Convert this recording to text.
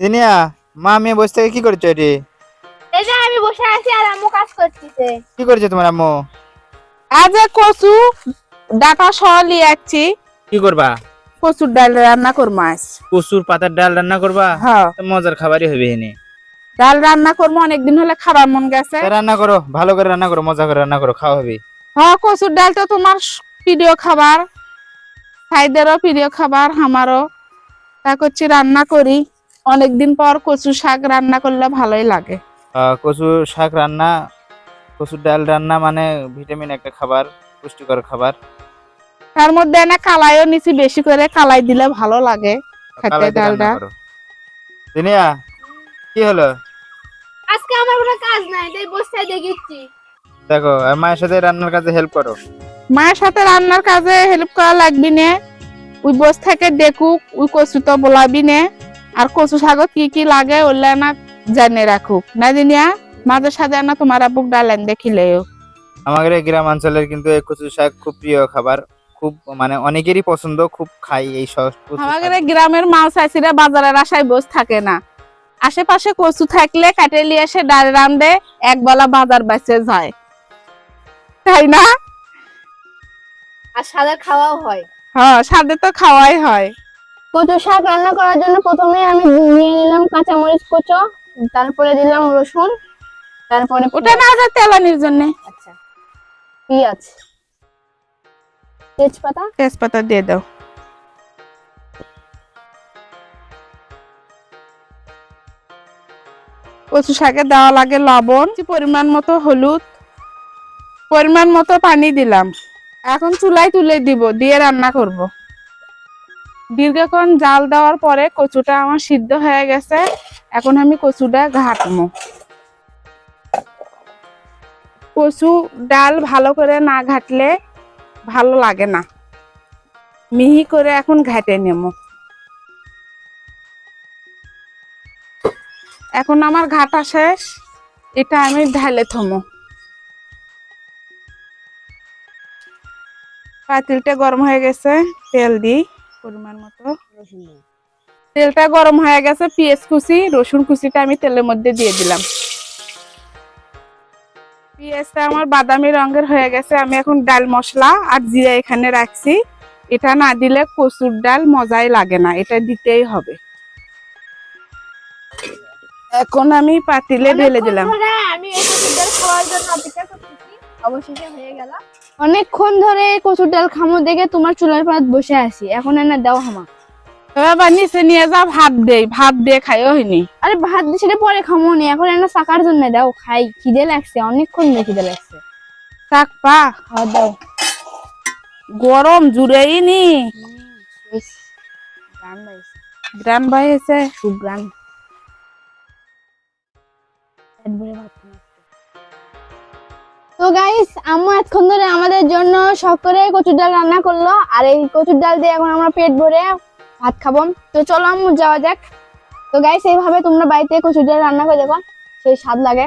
দিনিয়া মা মেয়ে বসে থেকে কি করছ এটি? এই যে আমি বসে আছি আর আম্মু কাজ করতেছে। কি করছে তোমার আম্মু? আজ এ কচু ডাটা সহ লিয়ে কি করবা? কচুর ডাল রান্না করব আজ। কচুর পাতার ডাল রান্না করবা? হ্যাঁ। তো মজার খাবারই হবে এনে ডাল রান্না করব অনেকদিন হলে খাবার মন গেছে। রান্না করো ভালো করে রান্না করো মজা করে রান্না করো খাওয়া হবে। হ্যাঁ কচুর ডাল তো তোমার প্রিয় খাবার। ভাইদেরও প্রিয় খাবার আমারও। তা করছি রান্না করি। অনেকদিন পর কচু শাক রান্না করলে ভালোই লাগে। কচু শাক রান্না কচুর ডাল রান্না মানে ভিটামিন একটা খাবার পুষ্টিকর খাবার। তার মধ্যে এনে কালাইও নিছি বেশি করে কালাই দিলে ভালো লাগে খেতে ডালটা। দিনিয়া কি হলো? আজকে আমার কোনো কাজ নাই তাই বসে দেখিচ্ছি দেখো আর মায়ের সাথে রান্নার কাজে হেল্প করো। মায়ের সাথে রান্নার কাজে হেল্প করা লাগবি নে। ওই বস থেকে দেখুক ওই কচু তো বলাবি নে। আর কচু শাকত কি কি লাগে ওলে না জানে রাখুক না দিনিয়া মাঝে সাথে না তোমার আবুক ডালেন দেখিলেও। আমাদের এই গ্রাম অঞ্চলের কিন্তু এই কচু শাক খুব প্রিয় খাবার খুব মানে অনেকেরই পছন্দ খুব খাই এই আমাদের গ্রামের মাছ চাষিরা বাজারের আশায় বস থাকে না। আশেপাশে কচু থাকলে কাটে নিয়ে এসে ডাল রান্ধে এক বেলা বাজার বেঁচে যায়। তাই না? আর সাদা খাওয়াও হয়। হ্যাঁ সাথে তো খাওয়াই হয়। কচু শাক রান্না করার জন্য প্রথমে আমি নিয়ে নিলাম কাঁচামরিচ কুচো তারপরে দিলাম রসুন তারপরে ওটা না যায় তেলানির জন্য। আচ্ছা। পেঁয়াজ। তেজপাতা? তেজপাতা দিয়ে দাও। কচু শাকে দেওয়া লাগে লবণ পরিমাণ মতো হলুদ পরিমাণ মতো পানি দিলাম। এখন চুলায় তুলে দিব দিয়ে রান্না করব। দীর্ঘক্ষণ জাল দেওয়ার পরে কচুটা আমার সিদ্ধ হয়ে গেছে। এখন আমি কচুটা ঘাটবো। কচু ডাল ভালো করে না ঘাটলে ভালো লাগে না। মিহি করে এখন ঘাটে নেব। এখন আমার ঘাটা শেষ। এটা আমি ঢালে থমো। পাতিলটা গরম হয়ে গেছে, তেল দিই। পরিমাণ মতো। তেলটা গরম হয়ে গেছে পেঁয়াজ কুচি রসুন কুচিটা আমি তেলের মধ্যে দিয়ে দিলাম। পেঁয়াজটা আমার বাদামি রঙের হয়ে গেছে আমি এখন ডাল মশলা আর জিরা এখানে রাখছি। এটা না দিলে কচুর ডাল মজাই লাগে না এটা দিতেই হবে। এখন আমি পাতিলে ঢেলে দিলাম। আমি এই কচুর ডাল খাওয়ার জন্য অপেক্ষা করতেছি। অবশেষে হয়ে গেল। অনেকক্ষণ ধরে কচুর ডাল খামো দেখে তোমার চুলার পাত বসে আছি। এখন এনে দাও হামা। এবার নিচে নিয়ে যা ভাত দেই ভাত দিয়ে খাইও হয়নি আরে ভাত দিয়ে সেটা পরে খামো নি এখন এনে চাকার জন্য দাও খাই খিদে লাগছে অনেকক্ষণ ধরে খিদে লাগছে। চাক পা। খাওয়া দাও। গরম জুড়েই নি। গ্রান ভাই এসে সুগ্রান ভাত তো গাইস আম্মু এতক্ষণ ধরে আমাদের জন্য শখ করে কচুর ডাল রান্না করল, আর এই কচুর ডাল দিয়ে এখন আমরা পেট ভরে ভাত খাব। তো চলো আম্মু, যাওয়া যাক। তো গাইস এইভাবে তোমরা বাড়িতে কচুর ডাল রান্না করে দেখো, সেই স্বাদ লাগে।